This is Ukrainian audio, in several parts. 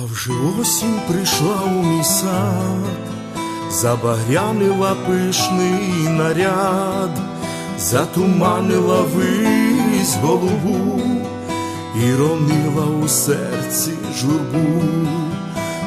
А вже осінь прийшла у мій сад, забагрянила пишний наряд, затуманила вись голубу і ронила у серці журбу,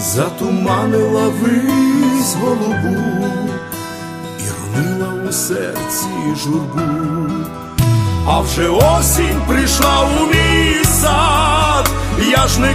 затуманила вись голубу і ронила у серці журбу. А вже осінь прийшла у мій сад, я ж не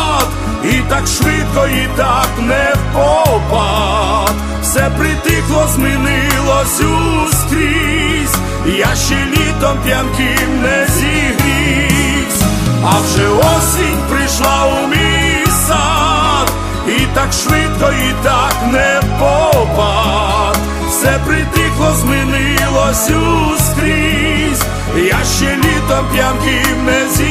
і так швидко, і так не впопад. Все притихло, змінилось ускрізь, я ще літом п'янким не зігрівсь, а вже осінь прийшла у мій сад, і так швидко, і так не впопад. Все притихло, змінилось ускрізь, я ще літом п'янким не зігрівсь.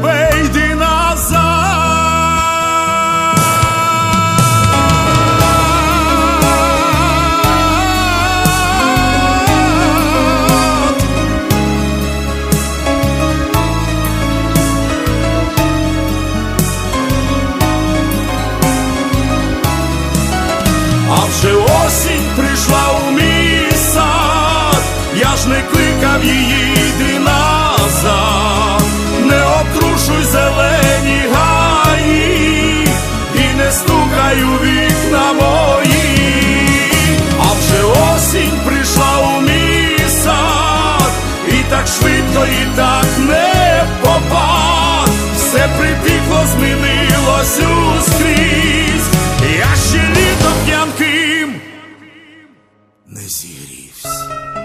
Вже осінь прийшла у мій сад, я ж не кликав її йди назад, не обтрушуй зелені гаї і не стукай у вікна мої, а вже осінь прийшла у мій сад, і так швидко, і так не попад, все припікло, змінилось. Sea Reeves.